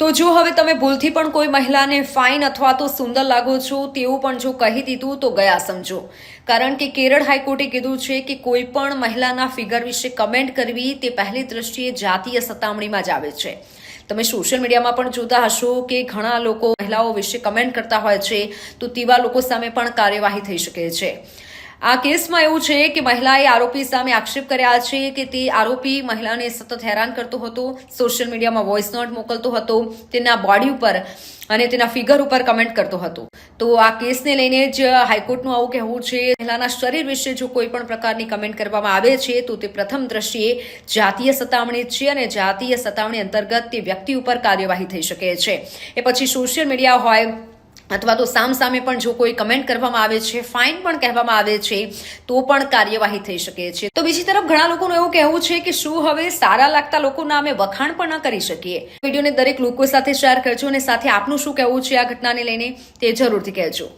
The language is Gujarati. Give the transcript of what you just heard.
તો જો હવે તમે ભૂલથી પણ કોઈ મહિલાને ફાઇન અથવા તો સુંદર લાગો છો, તેવું પણ જો કહી દીધું, તો ગયા સમજો. કારણ કે કેરળ હાઈકોર્ટે કીધું છે કે કોઈ પણ મહિલાના ફિગર વિશે કમેન્ટ કરવી તે પહેલી દ્રષ્ટિએ જાતીય સતામણીમાં જ આવે છે. તમે સોશિયલ મીડિયામાં પણ જોતા હશો કે ઘણા લોકો મહિલાઓ વિશે કમેન્ટ કરતા હોય છે, તો તેવા લોકો સામે પણ કાર્યવાહી થઈ શકે છે. આ કેસમાં એવું છે કે મહિલાએ આરોપી સામે આક્ષેપ કર્યા છે કે તે આરોપી મહિલાને સતત હેરાન કરતો હતો, સોશિયલ મીડિયામાં વોઇસ નોટ મોકલતો હતો, તેના બોડી ઉપર અને તેના ફિગર ઉપર કમેન્ટ કરતો હતો. તો આ કેસને લઈને જ હાઈકોર્ટનું આવું કહેવું છે. મહિલાના શરીર વિશે જો કોઈ પણ પ્રકારની કમેન્ટ કરવામાં આવે છે, તો તે પ્રથમ દ્રષ્ટિએ જાતીય સતામણી છે અને જાતીય સતામણી અંતર્ગત તે વ્યક્તિ ઉપર કાર્યવાહી થઈ શકે છે. એ પછી સોશિયલ મીડિયા હોય અથવા તો સામ સામે પણ જો કોઈ કમેન્ટ કરવામાં આવે છે ફાઇન પણ કહેવામાં આવે છે, તો પણ કાર્યવાહી થઈ શકે છે. તો બીજી તરફ ઘણા લોકોનું એવું કહેવું છે કે શું હવે સારા લાગતા લોકોના અમે વખાણ પણ ન કરી શકીએ. વિડીયોને દરેક લોકો સાથે શેર કરજો અને સાથે આપનું શું કહેવું છે આ ઘટનાને લઈને તે જરૂરથી કહેજો.